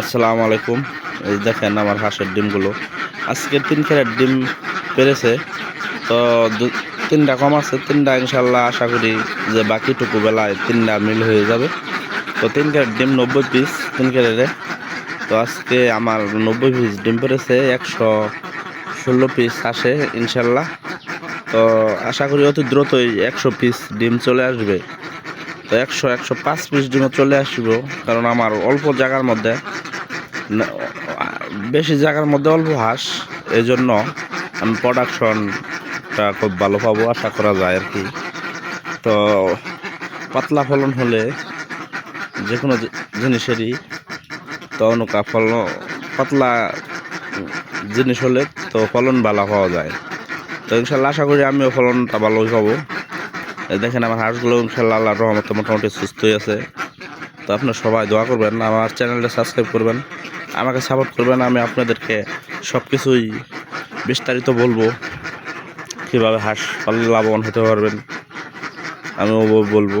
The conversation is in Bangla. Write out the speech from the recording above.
আসসালামু আলাইকুম। এই দেখেন আমার হাঁসের ডিমগুলো। আজকে তিন খেলার ডিম পেরেছে। তো তিনটা কম আছে, তিনটা ইনশাল্লাহ আশা করি যে বাকিটুকু বেলায় তিনটা মিল হয়ে যাবে। তো তিন ক্যারেট ডিম নব্বই পিস তিন ক্যারেটে তো আজকে আমার নব্বই পিস ডিম পেরেছে, একশো ষোলো পিস আসে ইনশাল্লাহ তো আশা করি অতি দ্রুতই একশো পিস ডিম চলে আসবে। তো একশো একশো পাঁচ পিস ডিমও চলে আসব, কারণ আমার অল্প জায়গার মধ্যে বেশি জায়গার মধ্যে অল্প হাঁস এই জন্য আমি প্রোডাকশনটা খুব ভালো পাবো, আশা করা যায় আর কি। তো পাতলা ফলন হলে যে কোনো জিনিসেরই তো অনুকা ফলন, পাতলা জিনিস হলে তো ফলন ভালো পাওয়া যায়। তো ইনশাল্লাহ আশা করি আমিও ফলনটা ভালোই পাবো। দেখেন আমার হাঁসগুলো ইনশাল্লাহ আল্লাহর রহমতে মোটামুটি সুস্থই আছে। তো আপনার সবাই দোয়া করবেন, আমার চ্যানেলটা সাবস্ক্রাইব করবেন, আমাকে সাপোর্ট করবেন, আমি আপনাদেরকে সব কিছুই বিস্তারিত বলব, কীভাবে হাঁস লাভবান হতে পারবেন, আমিও বলব।